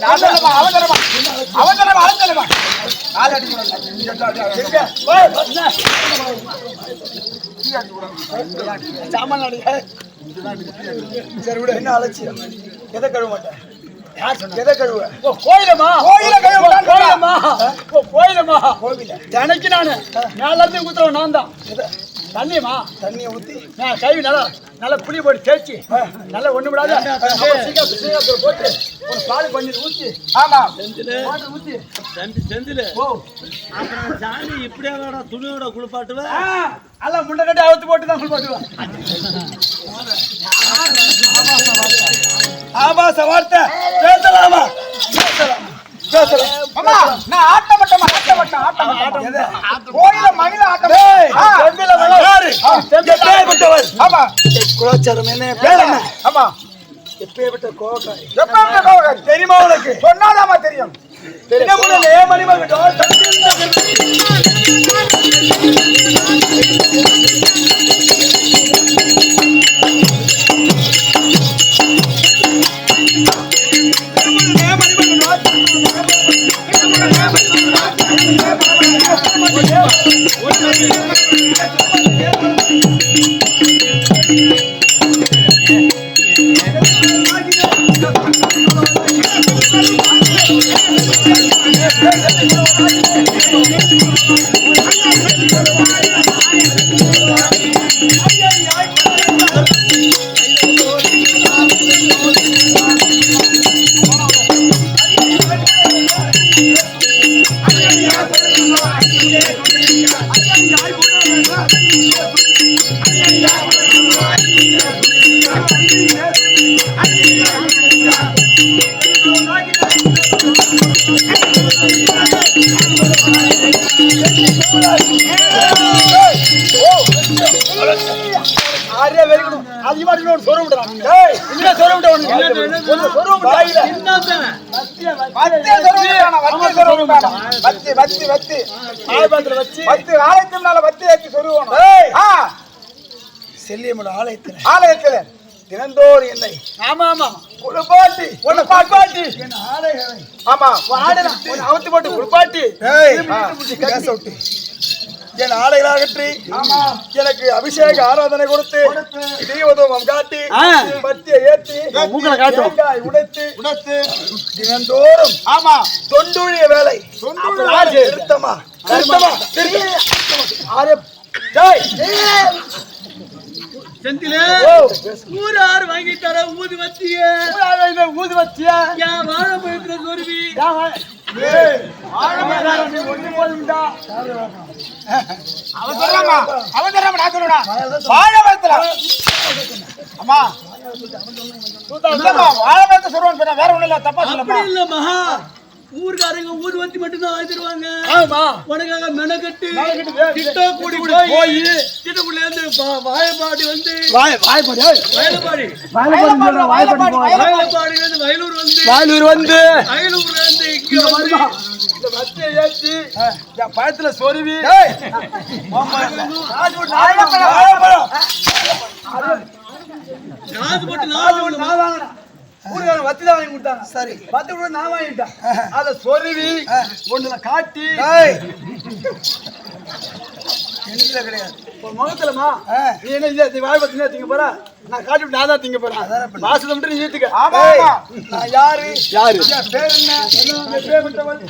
அவன் தரமா அவன் தரமா அவன் தரமா கால் அடி எங்க? போய் என்ன சாமான் அடி சரி விடு என்ன அலட்சியம்? எதை கழுவ மாட்டேன்? எதை கழுவ கோயிலம்மா கோயில கோவில. தினைக்கு நானு. மேல இருந்து குத்துறவன் நான் தான் எதை தண்ணியம்மா. தண்ணியை ஊத்தி. நான் கை நல்லா நல்லா புளி போட்டு தேய்ச்சி. நல்லா ஒண்ணு விடாத. சீக்கிரம் போட்டு ஒரு பால் பண்ணி ஊத்தி. ஆமா. வாட்டர் ஊத்தி. தம்பி செந்தில். ஓ. அப்புறம் சாமி இப்படியே வேடா துணியோட குளிப்பாட்டுவேன் ஆ, எல்லாம் முண்டை கட்டி அவுத்து போட்டு தான் குளிப்பாட்டுவேன் ஆபாச வார்த்தை. பேசலாமா? பேசலாம். பேசலாம். அம்மா, நான் ஆட்ட மாட்டேன், ஆட்ட மாட்டேன், ஆட்ட மாட்டேன். எதை? கோயில்ல மகிழ ஆட்டம். டேய், ஆ, செந்தில மகன் யாரு? எப்பேற்பட்டவர்? ஆமா, குலாச்சாரம் என்ன பேர் என்ன ஆமா. எப்பேற்பட்ட கோவக்காரி எப்ப இருந்த கோவக்காரி? தெரியுமா உனக்கு? சொன்னாதாம்மா தெரியும். வத்தி, ஆலயத்தில் மேல சொருகணும். ஏய். ஆ, செல்லியம்மோட ஆலயத்தில் ஆலயத்தில் தினந்தோறும் என்னை ஆமா ஆமா குளிப்பாட்டி உன்னை பாட்டி என் ஆடைகளை ஆமா ஆடுனா உன்னை அவுத்து போட்டு குளிப்பாட்டி ஏய், பேச விட்டு என் ஆடைகளை அகற்றி எனக்கு அபிஷேக ஆராதனை கொடுத்து தீவதோமம் காட்டி. பத்தியை ஏற்றி. தேங்காய் உடைத்து உடைத்து, தினந்தோறும் ஆமா. தொண்டுழிய வேலை. நிறுத்தமா நிறுத்தமா. செந்திலே ஓ, ஊர் ஆறு வாங்கி தர ஊதி வச்சிய ஊதி வச்சியா என் வாழை பயிற்ற சொருவி அவன் நான் வாழை மரத்துல. அம்மா. வாழை மரத்தை சொல்லுவான்னு சொன்னா வேற ஒண்ணும் இல்ல தப்பா சொல்லம்மா. இல்ல மகா ஊர்காரங்க ஊதுவத்தி மட்டும்தான் வாங்கி தருவாங்க ஆமா. உனக்காக மெனக்கட்டு வே- கிட்ட கூடி போய் கிட்டக்குள்ள இருந்து வாயப்பாடி வந்து வாய் வாய் போடு ஏய். வயலப்பாடி வயலப்பாடி, வயலப்பாடி, இருந்து வயலூர் வந்து வாயிலூர் வந்து அயலூர்ல இருந்து இங்க வந்து இந்த வத்தியை ஏத்தி என் பயத்துல சொருவி காசு போட்டு நான் வாங்கினேன் ஊருக்காரன் வத்தி தான் வாங்கி கொடுத்தாங்க. சரி. கூட நான் வாங்கிட்டேன். அதை சொருவி ஒண்ணுல காட்டி. கிடையாது. ஒரு முகத்துலமா. நீ என்ன இது வாய் பத்தி திங்க போற? நான் காட்டி நான் தான் திங்க போறேன். வாசத்தை மட்டும் நீ ஏத்துக்க ஆமா நான் யாரு? யாரு? பேர் என்ன? என்ன பேர் விட்டவன்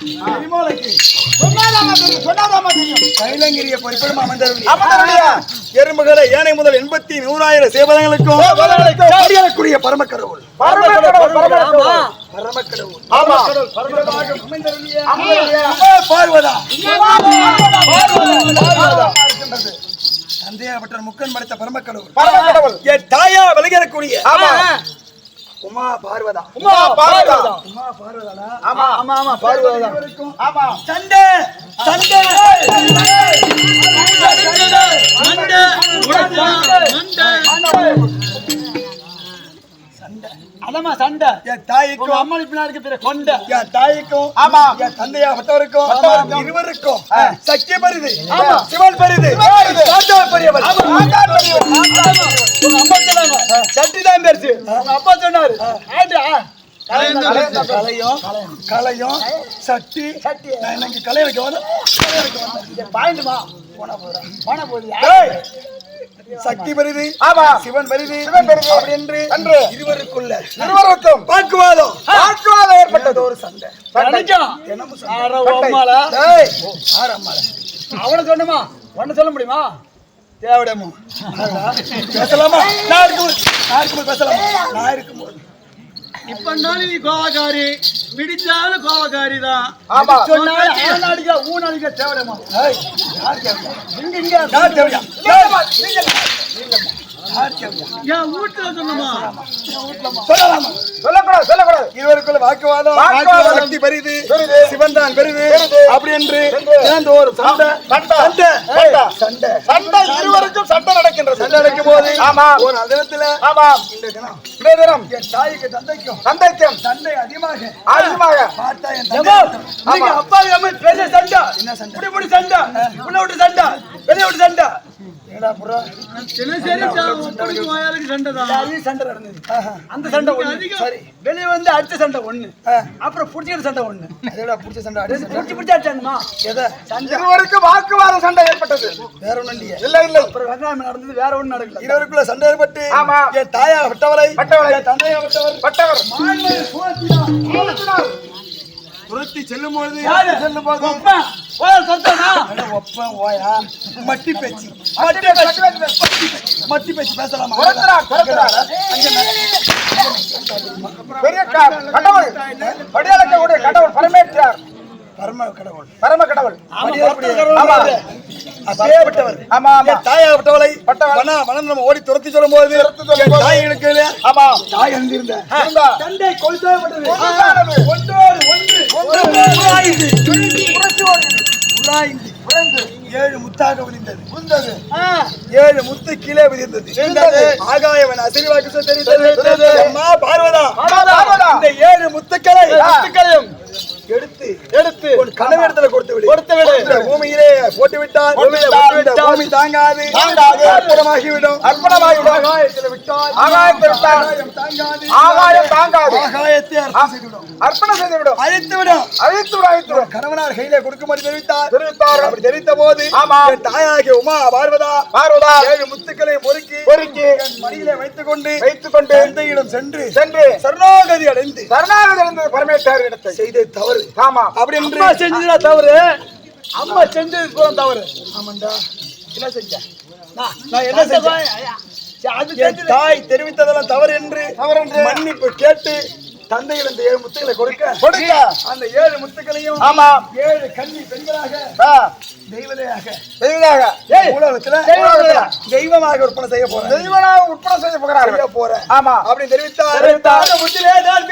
கைலங்கிரிய பொறுப்பிடம் எறும்புகளை ஏனை முதல் எண்பத்தி நூறாயிரம் சேவதங்களுக்கும் அடியாளக்கூடிய பரமக்கடவுள். பரமக்கடவுள், பரமக்கடவுள். பரமக்கடவுள். ஆமா. பரமக்கடவுள். அமைந்தருளிய அமர்ந்தருளிய. அம்மா பார்வதா. சந்தேகப்பட்ட முக்கன் படைத்த பரமக்கடவுள். பரமக்கடவுள். என் தாயா விளையக்கூடிய ஆமா. உமா பார்வதா. உமா பார்வதா. உமா பார்வதா ஆமா. ஆமா ஆமா பார்வதா. ஆமா. சண்டை. சண்டை. அதம்மா சண்டை. என் தாய்க்கும் அம்மா பின்னாடி பிற கொண்ட. என் தாய்க்கும் ஆமா. என் தந்தையாகப்பட்டவருக்கும் பட்டவருக்கும். இருவருக்கும் சக்தி பரிது ஆமா. சிவன் பரிது. பெரியவர் ஆண்டாள் பெரியவர். உங்க அம்மா சொன்னாங்க. சட்டி தான் உங்க அப்பா சொன்னாரு. கலையும் கலையும் சட்டி. நான் எனக்கு கலை வைக்க பாயிண்டுமா போனா போதும் போனா ஏய், சக்தி பெரிது ஆமா. சிவன் பெரிது சிவன் பெரிது. அப்படி என்று அன்று. இருவருக்குள்ள இருவருக்கும். வாக்குவாதம். வாக்குவாதம் ஏற்பட்டது. ஒரு சண்டை. அவனை சொன்னமா ஒன்னு சொல்ல முடியுமா? தேவடமோ பேசலாமா? நான் இருக்கும்போது நான் இருக்கும்போது பேசலாமா? நான் இருக்கும்போது. இப்ப நீ கோவக்காரி? பிடிச்சாலும் கோவக்காரி தான் ஆமா சொன்னாலும் அடிக்க ஊன் அடிக்க தேவையமா ஏய், யார் கேட்பா? இங்க இங்க யார் தேவையா? என் வீட்டுல சொன்னமா சொல்லலாமா? சொல்லக்கூடாது சொல்லக்கூடாது இருவருக்குள்ள வாக்குவாதம் வாக்குவாதம். சக்தி பெரிது பெரிது. சிவன் தான் பெரிது பெரிது. அப்படி என்று என்று. தினந்தோறும் சண்டை சண்டை. சண்டை சண்டை. சண்டை சண்டை இருவருக்கும் சண்டை நடக்கின்றது சண்டை நடக்கும் போது ஆமா. ஒரு தினத்துல ஆமா இந்த தினம் இன்றைய தினம் என் தாய்க்கு தந்தைக்கும் சண்டை அதிகமாக அதிகமாக பார்த்தா என் ஏம்மா, தந்தை நீங்க அப்பா அம்மா பெரிய சண்டை என்ன சண்டை? இப்படி இப்படி சண்டை உள்ள விட்டு சண்டை வெளிய விட்டு சண்டை என்னடா புறா. சண்டை தான். நிறைய சண்டை நடந்தது. அந்த சண்டை ஒண்ணு. சரி வெளிய வந்து அடிச்ச சண்டை ஒண்ணு. அப்புறம் புடிச்சிக்கிற சண்டை ஒண்ணு. அதோட பிடிச்ச சண்டை? அடி சண்டை. புடிச்சு புடிச்சு அடிச்சானுமா எதை? சண்டை. இருவருக்கும் வாக்குவாதம் சண்டை ஏற்பட்டது. வேற ஒண்ணும் இல்லையே. இல்லை இல்லை. அப்புறம் வெங்காயம் நடந்தது வேற ஒண்ணு நடக்கல. இருவருக்குள்ள சண்டை ஏற்பட்டு ஆமா. என் தாயா விட்டவரை பட்டவரை. என் தந்தையா விட்டவர் பட்டவர். துரத்தி செல்லும் பொழுது யாரு? செல்லும் போது ஒப்பன், ஓய், மட்டி பேச்சு. மட்டி பேச்சு, மட்டி பேச்சு. பேசலாமா? பெரிய கடவுள். படியாளக்கூடிய கடவுள் பரமேற்றார் பரம கடவுள். பரம கடவுள். ஆமா அப்படியே விட்டவர் ஆமா. நம்ம ஓடி துரத்தி சொல்லும் போது. தாய் ஆமா. தாய் எழுந்திருந்த. தந்தை. ஒன்றோடு ஒன்று. உராய்ந்து. உராய்ந்து. ஏழு முத்தாக விழுந்தது உந்தது. ஏழு முத்து கீழே விழுந்தது. ஆகாயவன் அசிரிவாக்கு தெரிந்தது பார்வதா. இந்த ஏழு முத்துக்களை. முத்துக்களையும் எடுத்து எடுத்து உன் கணவனிடத்துல கொடுத்து விடு கொடுத்து விடு. இந்த பூமியிலே போட்டு விட்டால் போட்டு விட்டால். இந்த பூமி தாங்காது தாங்காது. அற்புதமாகிவிடும் அர்ப்பணமாகிவிடும். ஆகாயத்தில் விட்டால் ஆகாயத்தில் விட்டால். ஆகாயம் தாங்காது ஆகாயம் தாங்காது. ஆகாயத்தை அர்ப்பணம் செய்துவிடும் அர்ப்பணம் செய்துவிடும் அழித்து விடும் அழித்து விடும் அழித்து விடும் கணவனார் கையிலே கொடுக்கும்படி தெரிவித்தார் தெரிவித்தார். அப்படி தெரிவித்த போது ஆமா. என் தாயாகிய உமா பார்வதா பார்வதா ஏழு முத்துக்களை பொறுக்கி பொறுக்கி என் மடியிலே வைத்துக் கொண்டு வைத்துக் கொண்டு தந்தையிடம் சென்று சென்று சரணாகதி அடைந்து சரணாகதி இருந்தது பரமேற்றார் இடத்தை செய்த தவறு ஆமா. அப்படி என்று அம்மா செஞ்சதுல தவறு. அம்மா செஞ்சது பூரா தவறு. ஆமாண்டா. என்ன செஞ்ச? நான் என்ன செஞ்சேன்? தாய் தெரிவித்ததெல்லாம் தவறு என்று தவறு என்று. மன்னிப்பு கேட்டு தந்தையிடம் இந்த ஏழு முத்துக்களை கொடுக்க கொடுக்க. அந்த ஏழு முத்துக்களையும் ஆமா. ஏழு கன்னி பெண்களாக தெய்வதையாக தெய்வதாக உலகத்துல தெய்வமாக. தெய்வமாக விற்பனை செய்ய போறேன். தெய்வனாக உட்பட செய்ய செய்ய போகிறார்கள். போறேன். ஆமா. அப்படி தெரிவித்தார் தெரிவித்தார். முத்திலே நான்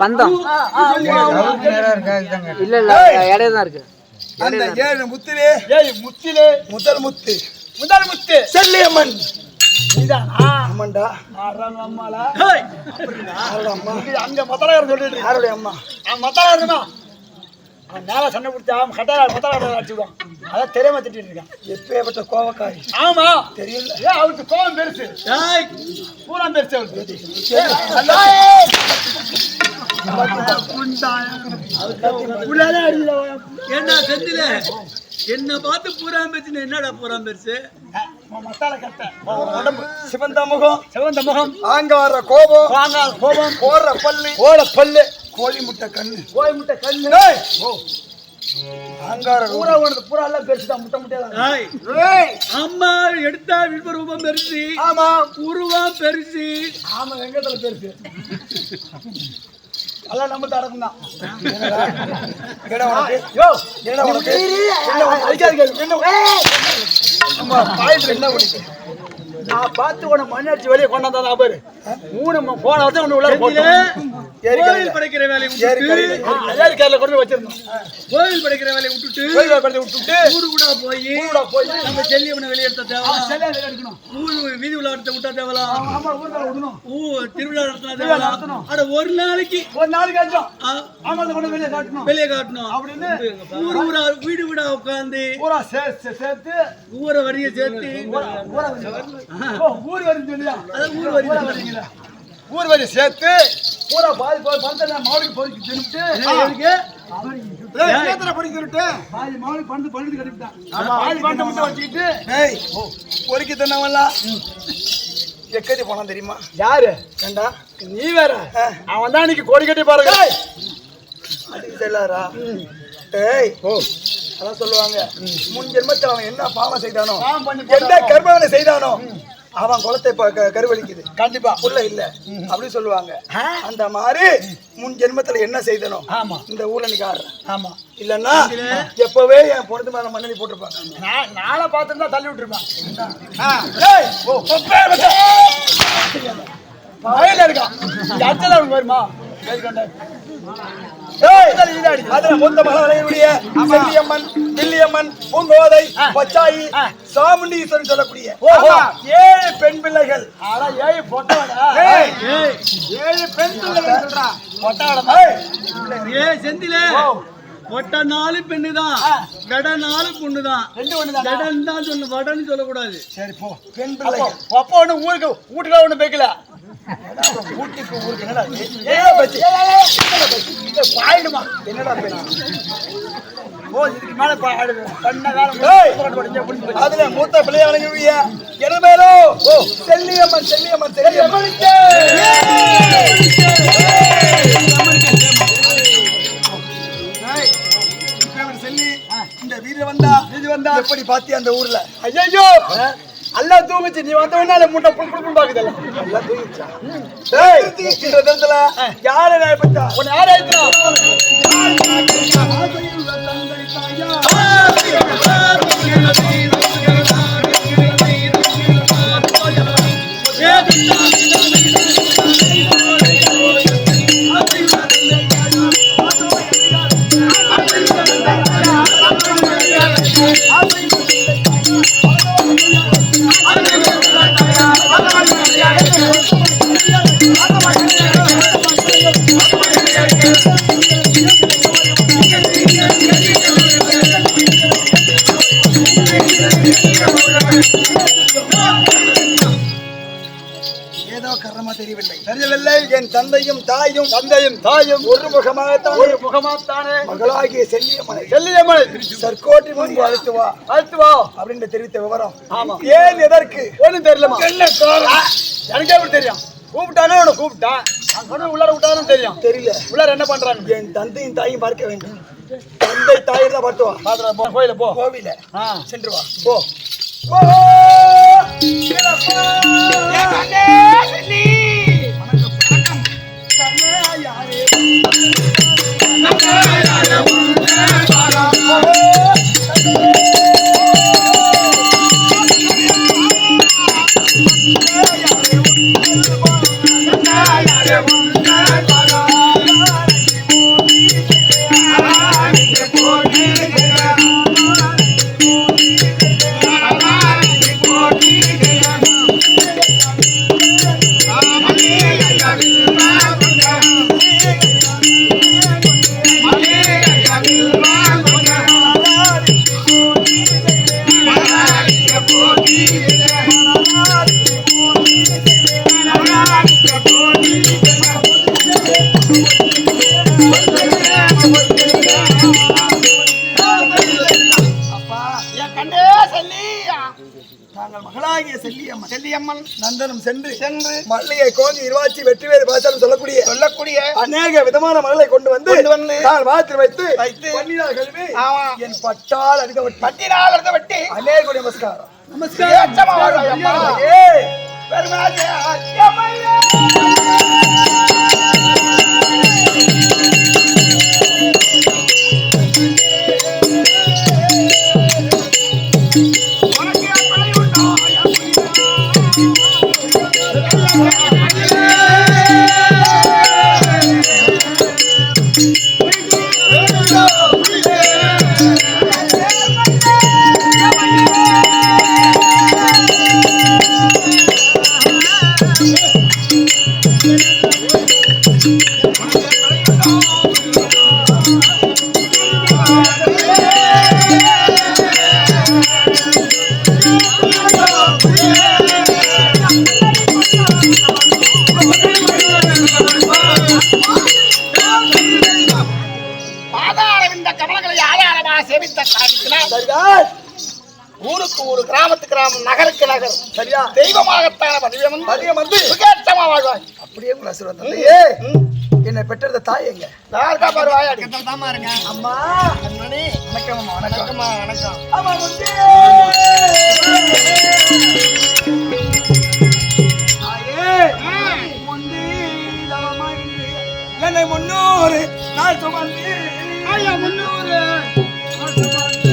பந்தம். இல்ல இல்ல இடையில தான் இருக்கு. அந்த ஏழு முத்திலே. ஏய் முத்திலே. முதல் முத்து. முதல் முத்து. செல்லியம்மன். ஆமாண்டா ஆறாம் அம்மாளா? யாரோட அம்மா? இது அங்க மத்தலாயிரம் சொல்லிட்டு. யாருடைய அம்மா? அவன் மத்தலாயிரமா அவன் மேல சண்டை பிடிச்சா அவன் கட்டால மத்தலாயிரம் அடிச்சுடுவான் அதான் தெரியாம திட்டிட்டு இருக்கான். எப்பேற்பட்ட கோவக்காரி? ஆமா. தெரியல. ஏன் அவருக்கு கோபம் பெருசு. ஏய், பூரா பெருசு அவருக்கு. ஏண்டா செந்தில? என்ன பார்த்து பூராம் பெருசு என்னடா பூராம் பெருசு சிவந்த முகம். சிவந்த முகம். ஆங்கார கோபம். கோபம். போற பல்லு. ஓட பல்லு. கோழி முட்டை கண்ணு. கோய் முட்டை கண்ணு! ஆங்கார பூரா உனது பூரா எல்லாம் பெருசுதான் முட்டை முட்டையா ஏய், அம்மா எடுத்தா விஸ்வரூபம் பெருசு. ஆமா. உருவம் பெருசு. ஆமா வெங்கத்துல பெருசு. எல்லாம் நம்ம தரக்கும் தான். என்ன என்ன உனக்கு. நான் பார்த்து உன மணி அடிச்சு வெளியே கொண்டாந்தா பாரு. மூணு போன வருஷம் கோயில் கரையில. படைக்கிற வேலையை விட்டுட்டு கொண்டு வச்சிருந்தோம். கோயில் படைக்கிற வேலையை விட்டுட்டு கோயிலை விட்டுட்டு ஊரு கூட போய் போய் நம்ம செல்லியம்மனை வெளியேற்ற தேவை செல்லியா வெளியே எடுக்கணும். ஊர் வீதி விளையாட்டு விட்டா தேவலாம் ஆமா ஊர்ல விடணும். ஊ திருவிழா நடத்தினா தேவலாம். அட ஒரு நாளைக்கு. ஒரு நாளைக்கு ஆச்சும் ஆ, ஆமா அதை கொண்டு வெளியே காட்டணும். வெளியே காட்டணும். அப்படின்னு ஊர் ஊரா வீடு வீடா உட்காந்து பூரா சேர்த்து ஊரை வரிய சேர்த்து ஊரா ஊர் வரி சொல்லியா? ஊர் வரி வரிங்களா? ஊர் வரி சேர்த்து பூரா பாதி பணத்தை நான் மாவுக்கு பொறுக்கி தின்னுட்டு பொறுக்கி தந்தவன்லாம் எக்கடி போனான் தெரியுமா? யாரு? ஏண்டா? நீ வேற. அவன் தான் இன்னைக்கு கோடி கட்டி பாருங்க. அடிக்க செல்லாரா ஏய். ஓ. அதான் சொல்லுவாங்க. முன் ஜென்மத்தில் அவன் என்ன பாவம் செய்தானோ என்ன கர்மவனை செய்தானோ அவன் குலத்தை இப்ப க- கருவளிக்குது கண்டிப்பா. புள்ள இல்ல. அப்படி சொல்லுவாங்க. அந்த மாதிரி முன் ஜென்மத்துல என்ன செய்தனோ ஆமா. இந்த ஊர்ல நீ ஆடுறேன் ஆமா. இல்லன்னா எப்பவே என் பொண்ணு மேல மண்ணெண்ணி போட்டிருப்பாங்க. நான் நாளை பார்த்துருந்தா தள்ளி விட்டுருப்பான். வயல இருக்கான். அவனுக்கு வருமா? தில்லியம்மன் பூங்கோதை பச்சாயி சாமுண்டீஸ்வரன் சொல்லக்கூடிய. ஏழு பெண் பிள்ளைகள். ஏய், ஏழு பெண் பிள்ளைகள் செந்தில. ஒட்ட நாலு பெண்ணு தான் வெட நாலு பொண்ணு தான் ரெண்டு ஒண்ணு தானே வெடன் தான் சொல்லு வடன்னு சொல்லக்கூடாது. சரி போ. பெண் பிள்ளைகள் அப்போ ஒண்ணு ஊருக்கு வீட்டுல ஒண்ணு வைக்கல ஊட்டிக்கு ஊருக்கு என்னடா பாயிடுமா. என்னடா? ஓ இதுக்கு மேல பண்ண. அதுல மூத்த பிள்ளைய வழங்கக்கூடிய எருமேலோ செல்லியம்மன் செல்லியம்மன் செல்லியம்மன். வீடு வந்தா இது வந்தா. எப்படி பாத்தி அந்த ஊர்ல? ஐயோ அல்லா தூங்குச்சு. நீ வந்த உடனே முட்டை புல் புல் பாக்குதல்ல தூங்கிச்சா ஏய், இந்த இடத்துல யாரை ஏய் தந்தையும் தாயும் ஒரு முகமாகத்தான் ஒரு முகமாத்தானே மகளாகிய செல்லியம்மனை செல்லியம்மனை. சர்க்கோட்டி முன்பு அழைத்து வா. அழைத்து வா. அப்படின்னு தெரிவித்த விவரம். ஆமா. ஏன் எதற்கு? ஒண்ணும் தெரியலமா என்ன காரணம்? எனக்கே எப்படி தெரியும். கூப்பிட்டானே உன்னை கூப்பிட்டான். சொன்ன உள்ளார விட்டாலும் தெரியும். தெரியல. உள்ளார என்ன பண்றாங்க என் தந்தையும் தாயும் பார்க்க வேண்டும். தந்தை தாயை தான் பார்த்து வா பாத்துறா போ கோயில போ. கோவில ஆ. சென்று வா. போ. Thank you. செல்லியம்மன் நந்தனம் சென்று சென்று மல்லிகை கோங்கி இருவாச்சி வெற்றிவேறு பாசாரம் சொல்லக்கூடிய சொல்லக்கூடிய அநேக விதமான மகளை கொண்டு வந்து வந்து நான் வாத்தில் வைத்து வைத்து பன்னினால் கழுவி ஆமா. என் பட்டால் அடிக்கப்பட்டு பட்டினால் இருந்த வெட்டி அநேக நமஸ்காரம். ஏய், பெருமாளே, ஊருக்கு ஊரு கிராமத்து கிராமம் நகருக்கு நகர். சரியா? தெய்வமாகத்தான பதிவம் பதியம் வந்து சுகேட்சமா வாழ்வாய் அப்படியே தந்தையே என்னை பெற்றத தாய் எங்க? யாருக்கா பாரு வாயாடி? அம்மா. வணக்கம் அம்மா வணக்கம். வணக்கம். ஆமா முந்தே தாயே முந்தி தவமாயிருந்து என்னை முன்னூறு நாள் சுமந்து ஐயா முன்னூறு. நாள் சுமந்து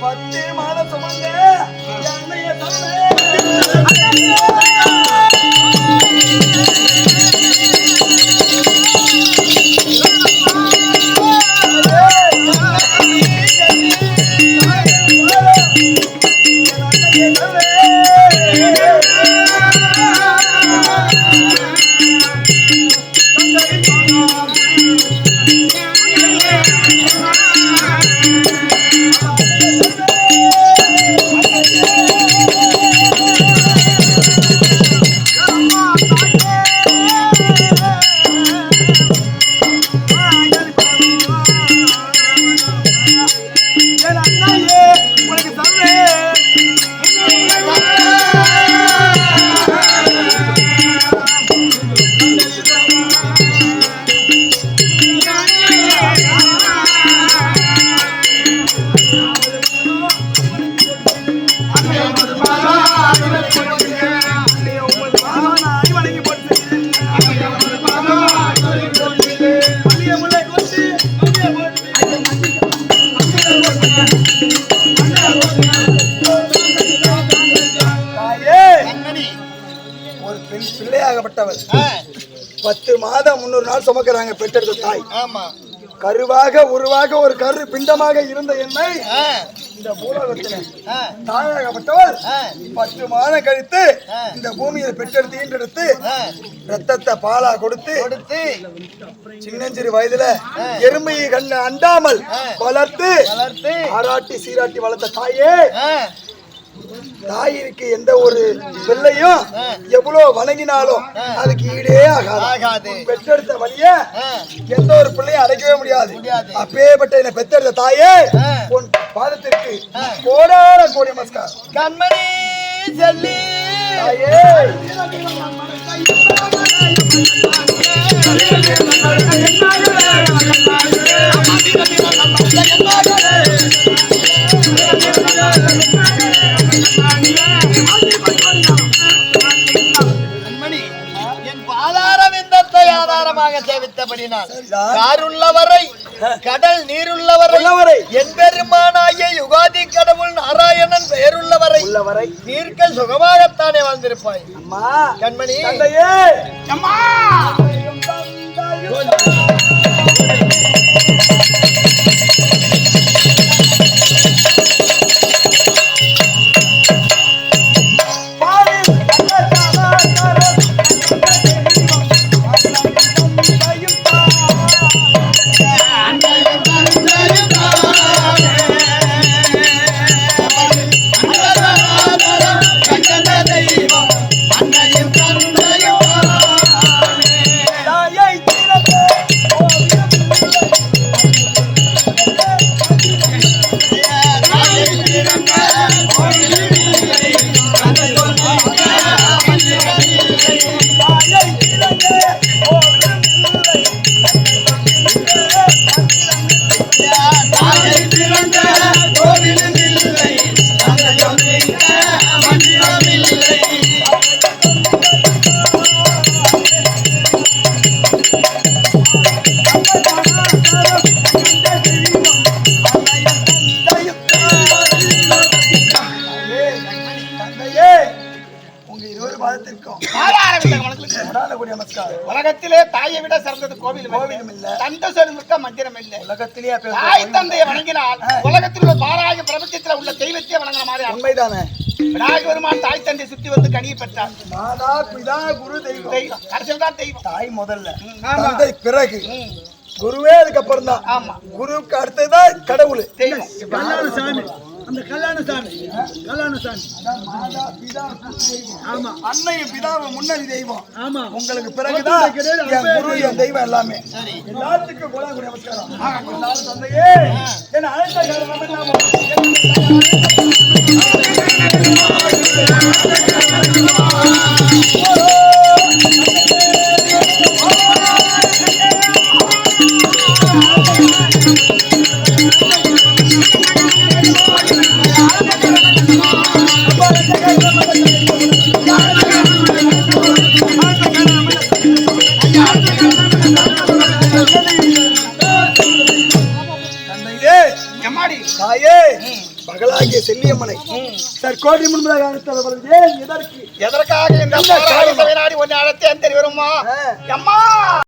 பத்து மாதம் சுமந்த என்னைய உனக்கு பத்து மாதம் முன்னூறு நாள் சுமக்கிறாங்க பெற்றெடுத்த தாய். ஆமா. கருவாக உருவாக ஒரு கரு பிண்டமாக இருந்த என்னை இந்த பூலோகத்தில ஆ. பத்து மாதம் கழித்து. இந்த பூமியை பெற்றெடுத்து ஈன்றெடுத்து. ரத்தத்தை பாலா கொடுத்து கொடுத்து சின்னஞ்சிறு வயதுல எருமையை கண்ணு அண்டாமல் வளர்த்து வளர்த்து ஆராட்டி சீராட்டி வளர்த்த தாயே தாயிற்கு எந்த ஒரு பிள்ளையும் எவ்வளவு வணங்கினாலும் அதுக்கு ஈடே ஆகாது. பெற்றெடுத்த வழிய எந்த ஒரு பிள்ளையும் அடைக்கவே முடியாது. அப்பேற்பட்ட என்னை பெற்றெடுத்த தாயே. உன் பாதத்திற்கு கோடான கோடி நமஸ்காரம். கண்மணி செல்லி. தாயே. காருள்ளவரை கடல் நீருள்ளவரை. என் பெருமானாய யுகாதி கடவுள் நாராயணன் பெயருள்ளவரை உள்ளவரை. நீர்கள் சுகமாகத்தானே வாழ்ந்திருப்பாய். அம்மா. கண்மணி. தந்தையே. அம்மா. விட சிறந்தது கோவில் கோவிலும் இல்ல. தந்த சொருமிக்க மந்திரம் இல்லை. உலகத்திலேயே தாய் தந்தையை வணங்கினால் உலகத்தில் உள்ள பாராய பிரபஞ்சத்தில் உள்ள தெய்வத்தையே வணங்குற மாதிரி. உண்மைதானே? விநாயக பெருமான் தாய் தந்தை சுத்தி வந்து கனியை பெற்றார். மாதா பிதா குரு தெய்வம். தெய்வம். கடைசியில் தான் தெய்வம். தாய் முதல்ல. தந்தை பிறகு. குருவே அதுக்கப்புறம் தான் ஆமா. குருவுக்கு அடுத்ததுதான் கடவுள். தெய்வம். சாமி. அந்த கல்யாண சாமி கல்யாண சாமி ஆமா. அன்னையும் பிதாவும் முன்னணி தெய்வம். ஆமா. உங்களுக்கு பிறகுதான் என் குரு என் தெய்வம் எல்லாமே. எல்லாத்துக்கும் கூட ஒரு நமஸ்காரம் தந்தையே. என்ன அழைத்த தற்கோடி முன்பதாக. ஏன் இதற்கு எதற்காக இந்த நாடி ஒன்னு அழைத்தேன் தெரியுமா. அம்மா